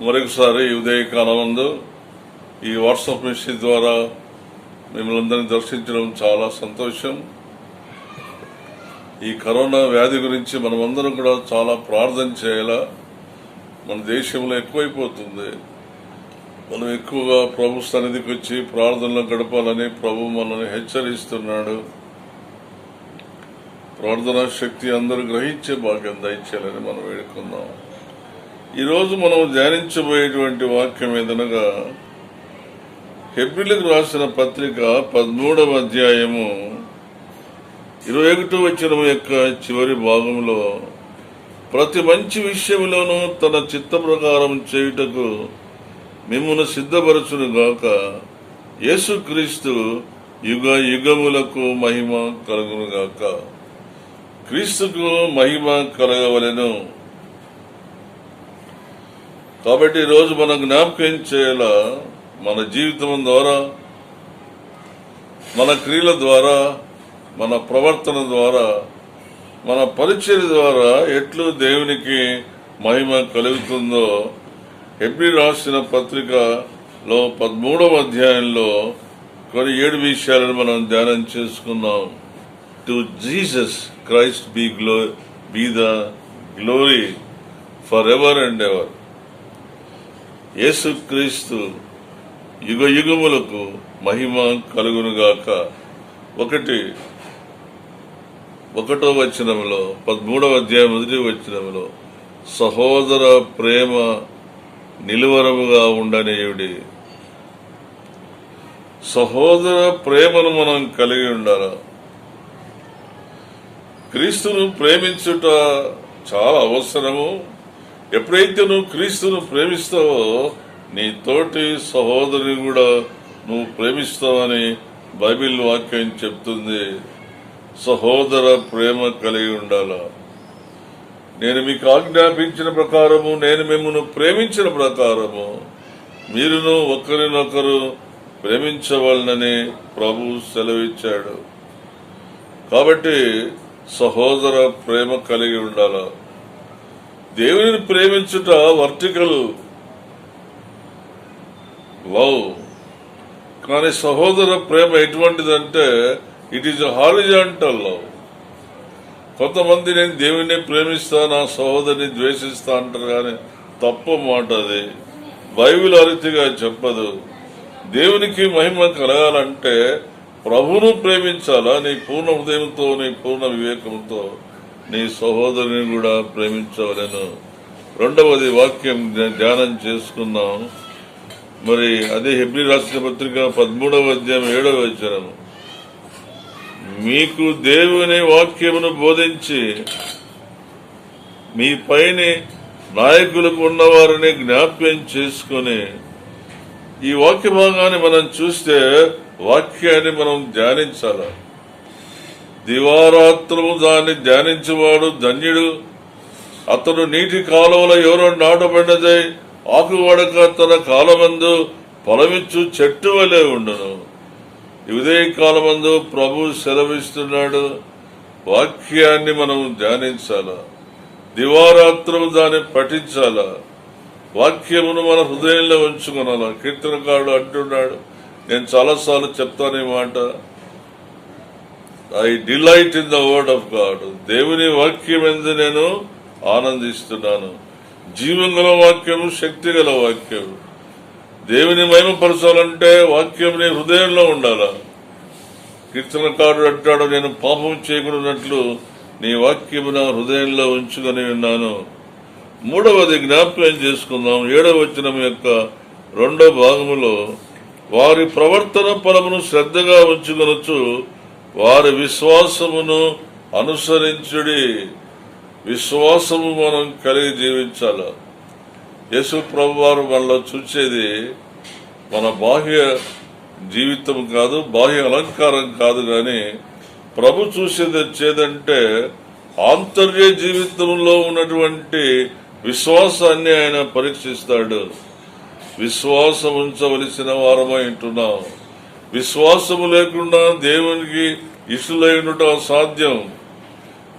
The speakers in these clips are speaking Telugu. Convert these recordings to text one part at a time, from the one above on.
మరొకసారి ఈ ఉదయకాలమందు ఈ వాట్సాప్ మెసేజ్ ద్వారా మిమ్మల్ని అందరినీ దర్శించడం చాలా సంతోషం. ఈ కరోనా వ్యాధి గురించి మనమందరం కూడా చాలా ప్రార్థన చేయాలా? మన దేశంలో ఎక్కువైపోతుంది. మనం ఎక్కువగా ప్రభు సన్నిధికి వచ్చి ప్రార్థనలు గడపాలని ప్రభు మనల్ని హెచ్చరిస్తున్నాడు. ప్రార్థనా శక్తి అందరూ గ్రహించే భాగ్యం దయచేయాలని మనం వేడుకుందాం. ఈరోజు మనం ధ్యానించబోయేటువంటి వాక్యం ఏదనగా హెబ్రిలకు రాసిన పత్రిక పదమూడవ అధ్యాయము ఇరవై ఒకటో వచ్చిన యొక్క చివరి భాగంలో ప్రతి మంచి విషయంలోనూ తన చిత్త ప్రకారం చేయుటకు మిమ్మల్ని సిద్ధపరచునుగాక యేసుక్రీస్తు యుగ యుగములకు మహిమ కలుగునుగాక. క్రీస్తుకు మహిమ కలగవలెను. కాబట్టి ఈరోజు మనం జ్ఞాపకం చేయాలా మన జీవితం ద్వారా మన క్రియల ద్వారా మన ప్రవర్తన ద్వారా మన పరిచయ ద్వారా ఎట్లు దేవునికి మహిమ కలుగుతుందో హెబ్రి రాసిన పత్రికలో పదమూడవ అధ్యాయంలో కొన్ని ఏడు విషయాలను మనం ధ్యానం చేసుకున్నాం. To Jesus Christ be glow be the glory for ever and ever యేసుక్రీస్తు యుగ యుగములకు మహిమ కలుగునుగాక. ఒకటి ఒకటో వచనంలో పదమూడవ అధ్యాయం మొదటి వచనంలో సహోదర ప్రేమ నిలువరముగా ఉండనేయుడి. సహోదర ప్రేమను మనం కలిగి ఉండాల. క్రీస్తును ప్రేమించుట చాలా అవసరము. ఎప్పుడైతే నువ్వు క్రీస్తును ప్రేమిస్తావో నీ తోటి సహోదరుని కూడా నువ్వు ప్రేమిస్తావని బైబిల్ వాక్యం చెప్తుంది. సహోదర ప్రేమ కలిగి ఉండాల. నేను మీకు ఆజ్ఞాపించిన ప్రకారము నేను మిమ్మల్ని ప్రేమించిన ప్రకారము మీరును ఒకరినొకరు ప్రేమించవలనని ప్రభు సెలవిచ్చాడు. కాబట్టి సహోదర ప్రేమ కలిగి ఉండాలా. దేవుని ప్రేమించుట వర్టికల్ లవ్. కానీ సహోదర ప్రేమ ఎటువంటిదంటే ఇట్ ఈజ్ హారిజాంటల్ లవ్ కొంతమంది నేను దేవుని ప్రేమిస్తా నా సహోదరిని ద్వేషిస్తా అంటారు కానీ తప్పు మాట అది. బైబిల్ అరితిగా చెప్పదు. దేవునికి మహిమ కలగాలంటే ప్రభును ప్రేమించాలా? నీ పూర్ణ హృదయంతో నీ పూర్ణ వివేకంతో నీ సహోదరుని కూడా ప్రేమించవలను. రెండవది వాక్యం ధ్యానం చేసుకున్నాం మరి అదే హెబ్రి రాసిన పత్రిక పదమూడవ అధ్యాయం ఏడవ వచనం మీకు దేవుని వాక్యమును బోధించి మీ పైన నాయకులకు ఉన్నవారిని జ్ఞాప్యం చేసుకొని ఈ వాక్య భాగాన్ని మనం చూస్తే వాక్యాన్ని మనం ధ్యానించాలా. దివారాత్రము దాన్ని ధ్యానించేవాడు ధన్యుడు. అతడు నీటి కాలువలో ఎవరో నాటబడినదై ఆకువడక తన కాలమందు ఫలమిచ్చు చెట్టు వలె ఉండును. ఉదయ కాలమందు ప్రభు సెలవిస్తున్నాడు. వాక్యాన్ని మనం ధ్యానించాల? దివారాత్రము దాన్ని పఠించాలా? వాక్యమును మన హృదయంలో ఉంచుకునాల? కీర్తనకారుడు అంటున్నాడు నేను చాలాసార్లు చెప్తాను ఈ మాట. I delight in the word of God దేవుని వాక్యం ఎందు నేను ఆనందిస్తున్నాను. జీవం గల వాక్యం శక్తి గల వాక్యం దేవుని మహిమపరచాలంటే వాక్యం నీ హృదయంలో ఉండాలా. కీర్తనకారుడు అంటాడు నేను పాపం చేయకున్నట్లు నీ వాక్యము నా హృదయంలో ఉంచుకొని ఉన్నాను. మూడవది జ్ఞాపకం చేసుకుందాం. ఏడవ వచనం యొక్క రెండో భాగములో వారి ప్రవర్తన పరమును శ్రద్ధగా ఉంచుకొనొచ్చు వారి విశ్వాసమును అనుసరించుడి. విశ్వాసము మనం కలిగి జీవించాలి. యేసు ప్రభు వారు మనలో చూసేది మన బాహ్య జీవితం కాదు బాహ్య అలంకారం కాదు కానీ ప్రభు చూసేది వచ్చేదంటే ఆంతర్య జీవితంలో ఉన్నటువంటి విశ్వాసాన్ని ఆయన పరీక్షిస్తాడు. విశ్వాసం ఉంచవలసిన వారమై ఉంటున్నాం. విశ్వాసము లేకుండా దేవునికి ఇష్టలై ఉండటం అసాధ్యం.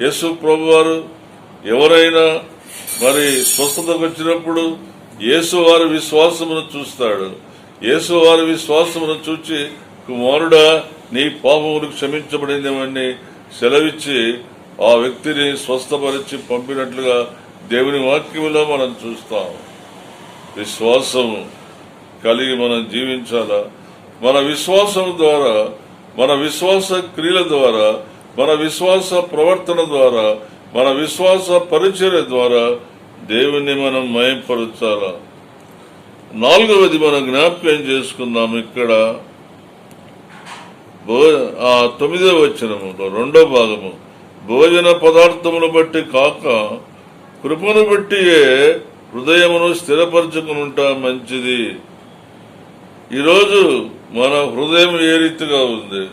యేసు ప్రభు వారు ఎవరైనా మరి స్వస్థతకు వచ్చినప్పుడు యేసు వారి విశ్వాసమును చూస్తాడు. యేసు వారి విశ్వాసమును చూచి కుమారుడా నీ పాపములు క్షమించబడిందేమని సెలవిచ్చి ఆ వ్యక్తిని స్వస్థపరిచి పంపినట్లుగా దేవుని వాక్యంలో మనం చూస్తాం. విశ్వాసం కలిగి మనం జీవించాలా? మన విశ్వాసం ద్వారా మన విశ్వాస క్రియల ద్వారా మన విశ్వాస ప్రవర్తన ద్వారా మన విశ్వాస పరిచర్య ద్వారా దేవుణ్ణి మనం మయంపరచాలా? నాలుగవది మనం జ్ఞాప్యం చేసుకుందాం ఇక్కడ. ఆ తొమ్మిదవ వచనములో రెండో భాగము. భోజన పదార్థమును బట్టి కాక కృపను బట్టియే హృదయమును స్థిరపరచుకునుంటా మంచిది. ఈరోజు మన హృదయం ఏ రీతిగా ఉంది?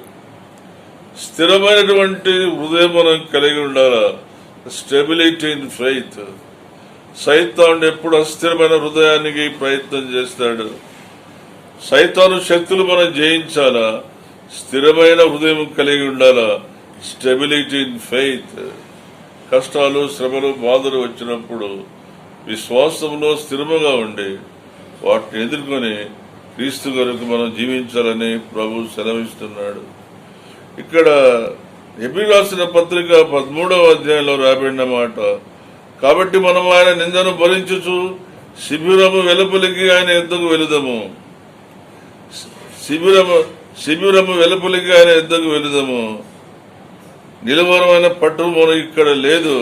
స్థిరమైనటువంటి హృదయం మనం కలిగి ఉండాలా? Stability in faith. సైతాన్ ఎప్పుడు అస్థిరమైన హృదయానికి ప్రయత్నం చేస్తాడు. సైతాను శక్తులు మనం జయించాలా? స్థిరమైన హృదయం కలిగి ఉండాలా? Stability in faith. కష్టాలు శ్రమలు బాధలు వచ్చినప్పుడు విశ్వాసంలో స్థిరముగా ఉండి వాటిని ఎదుర్కొని క్రీస్తు కొరకు మనం జీవించాలని ప్రభు సెలవిస్తున్నాడు. ఇక్కడ ఎబి రాసిన పత్రిక పదమూడవ అధ్యాయంలో రాబడిన మాట కాబట్టి మనం ఆయన నిందను భరించుచు శిబిరము వెలుపలికి ఆయన ఎద్దకు వెలుదము. శిబిరము శిబిరము వెలుపలికి ఆయన ఎద్దకు వెలుదము. నిలవరమైన పట్టు మనకు ఇక్కడ లేదు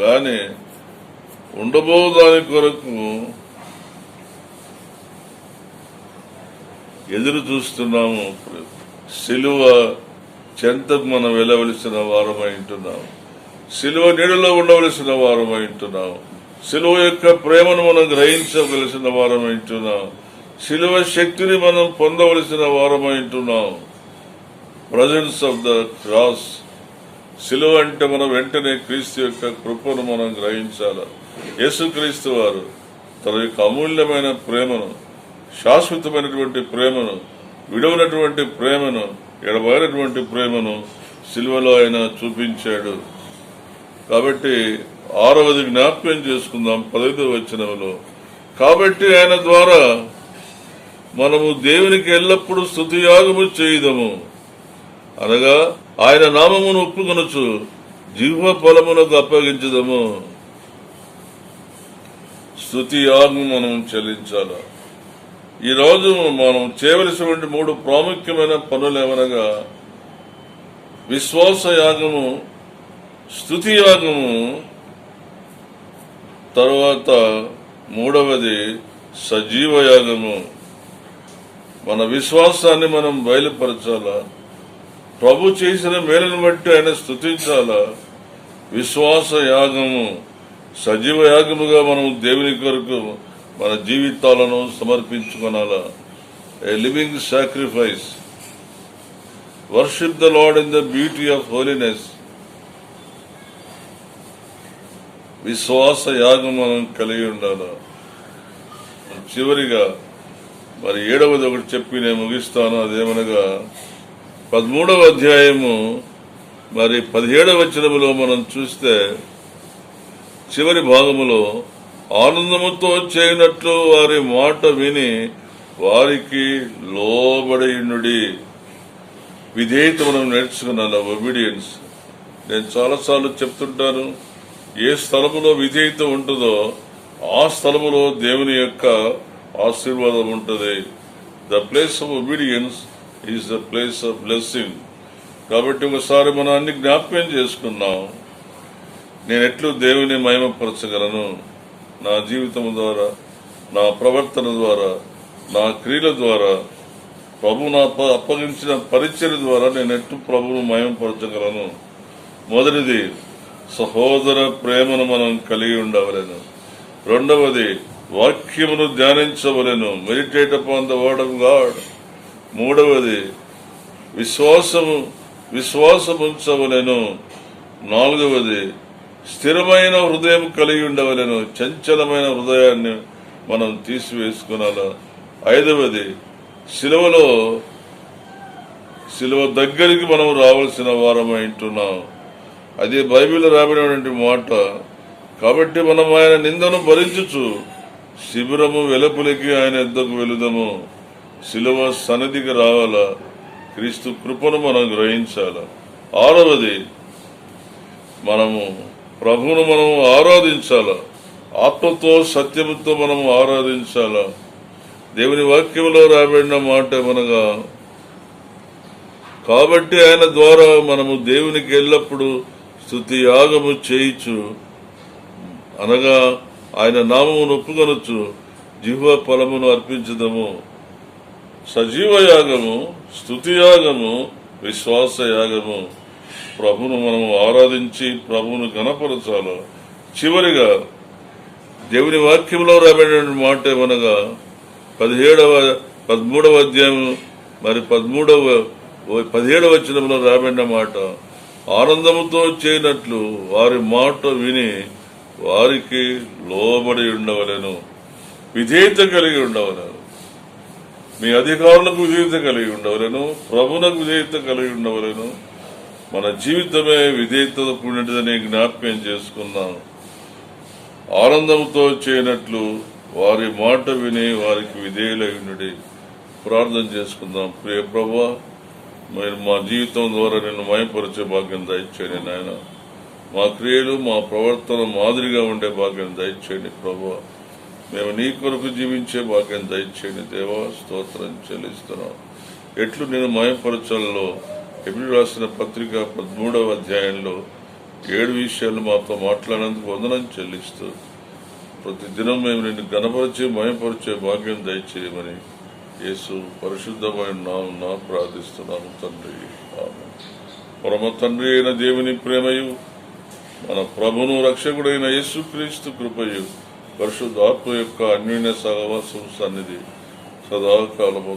కానీ ఉండబో దాని కొరకు ఎదురు చూస్తున్నాము. సిలువ చెంతకు మనం వెళ్ళవలసిన వారమై ఉంటున్నాము. సిలువ నీడలో ఉండవలసిన వారమై ఉంటున్నాము. సిలువ యొక్క ప్రేమను మనం గ్రహించవలసిన వారమై ఉంటున్నాం సిలువ శక్తిని మనం పొందవలసిన వారమై ఉంటున్నాం ప్రజెన్స్ ఆఫ్ ద క్రాస్ సిలువ అంటే మనం వెంటనే క్రీస్తు యొక్క కృపను మనం గ్రహించాలి? యేసుక్రీస్తు వారు తన యొక్క అమూల్యమైన ప్రేమను శాశ్వతమైనటువంటి ప్రేమను విడవనటువంటి ప్రేమను ఎడబడినటువంటి ప్రేమను సిలువలో ఆయన చూపించాడు. కాబట్టి ఆరవది జ్ఞాప్యం చేసుకుందాం పదవితో వచ్చినలో కాబట్టి ఆయన ద్వారా మనము దేవునికి ఎల్లప్పుడూ స్థుతియాగము చేయదము. అనగా ఆయన నామమును ఒప్పుకొనొచ్చు జీవ ఫలమునకు అప్పగించదము. స్థుతి యాగం మనం చెల్లించాలా? ఈ రోజు మనం చేయవలసినటువంటి మూడు ప్రాముఖ్యమైన పనులు ఏమనగా విశ్వాస యాగము స్థుతి యాగము తర్వాత మూడవది సజీవ యాగము మన విశ్వాసాన్ని మనం బయలుపరచాలా? ప్రభు చేసిన మేలును బట్టి ఆయన స్థుతించాలా విశ్వాస యాగము సజీవ యాగముగా మనం దేవుని కొరకు మన జీవితాలను సమర్పించుకొనాల a living sacrifice. Worship the lord in the beauty of holiness. విశ్వాస యాగం మనం కలిగి ఉండాల. చివరిగా మరి ఏడవది ఒకటి చెప్పి నేను ముగిస్తాను. అదేమనగా పదమూడవ అధ్యాయము మరి పదిహేడవ వచనములో మనం చూస్తే చివరి భాగములో ఆనందముతో చేయనట్లు వారి మాట విని వారికి లోబడియుండుడి. విధేయత మనం నేర్చుకున్నాను ఒబీడియన్స్ నేను చాలాసార్లు చెప్తుంటాను ఏ స్థలములో విధేయత ఉంటుందో ఆ స్థలములో దేవుని యొక్క ఆశీర్వాదం ఉంటుంది. The place of obedience is the place of blessing కాబట్టి ఒకసారి మనం అన్ని జ్ఞాపకం చేసుకున్నాం నేను ఎట్లు దేవుని మహిమపరచగలను? నా జీవితం ద్వారా నా ప్రవర్తన ద్వారా నా క్రియల ద్వారా ప్రభు నా అప్పగించిన పరిచయ ద్వారా నేను ఎట్టు ప్రభువును మయంపరచగలను? మొదటిది సహోదర ప్రేమను మనం కలిగి ఉండవలెను. రెండవది వాక్యమును ధ్యానించవలెను. Meditate upon the word of God మూడవది విశ్వాసము విశ్వాసముంచవలెను. నాలుగవది స్థిరమైన హృదయం కలిగి ఉండవలెను చంచలమైన హృదయాన్ని మనం తీసివేసుకునాలా? ఐదవది శిలవలో శిలువ దగ్గరికి మనం రావాల్సిన వారమై ఉంటున్నాం. అది బైబిల్ రాబడినటువంటి మాట. కాబట్టి మనం ఆయన నిందను భరించుచు శిబిరము వెలుపులకి ఆయన ఎద్దకు వెలుదము శిలువ సన్నిధికి రావాలా? క్రీస్తు కృపను మనం గ్రహించాలా? ఆరవది మనము ప్రభువును మనం ఆరాధించాలా? ఆత్మతో సత్యముతో మనం ఆరాధించాలా? దేవుని వాక్యంలో రాబడిన మాట మనగా కాబట్టి ఆయన ద్వారా మనము దేవునికి ఎల్లప్పుడూ స్థుతి యాగము చేయిచు. అనగా ఆయన నామమును ఒప్పుకొనొచ్చు జీవ ఫలమును అర్పించదము. సజీవ యాగము స్థుతి యాగము విశ్వాస యాగము. ప్రభును మనము ఆరాధించి ప్రభువును గణపరచాలి చివరిగా దేవుని వాక్యంలో రాబడిన మాట ఏమనగా పదిహేడవ పదమూడవ అధ్యాయం మరి పదమూడవ పదిహేడవ వచనంలో రాబడిన మాట ఆనందముతో చేయనట్లు వారి మాట విని వారికి లోబడి ఉండవలెను. విధేయత కలిగి ఉండవలెను. మీ అధికారులకు విధేయత కలిగి ఉండవలేను. ప్రభునకు విధేయత కలిగి ఉండవలేను. మన జీవితమే విధేయతతో కూడినదని జ్ఞాప్యం చేసుకున్నాం. ఆనందంతో చేయనట్లు వారి మాట విని వారికి విధేయులైనడి ప్రార్థన చేసుకుందాం. ప్రియ ప్రభా మీరు మా జీవితం ద్వారా నిన్ను మయపరిచే భాగ్యం దయచేయండి నాయన. మా క్రియలు మా ప్రవర్తన మాదిరిగా ఉండే భాగ్యం దయచేయండి ప్రభా. మేము నీ కొరకు జీవించే భాగ్యం దయచేయండి దేవా. స్తోత్రం చెల్లిస్తున్నాం. ఎట్లు నేను మయపరచాలో ఎప్పుడు రాసిన పత్రిక పదమూడవ అధ్యాయంలో ఏడు విషయాలు మాతో మాట్లాడేందుకు వందనం చెల్లిస్తూ ప్రతి దినం మేము నిన్ను గణపరిచే మయపరిచే భాగ్యం దయచేయమని యేసు పరిశుద్ధమైన నామున ప్రార్థిస్తున్నాము తండ్రి. పరమ తండ్రి అయిన దేవుని ప్రేమయు మన ప్రభును రక్షకుడైన యేసుక్రీస్తు కృపయు పరిశుద్ధాత్మ యొక్క అన్యోన్య సహవాసం సన్నిధి సదాకాలము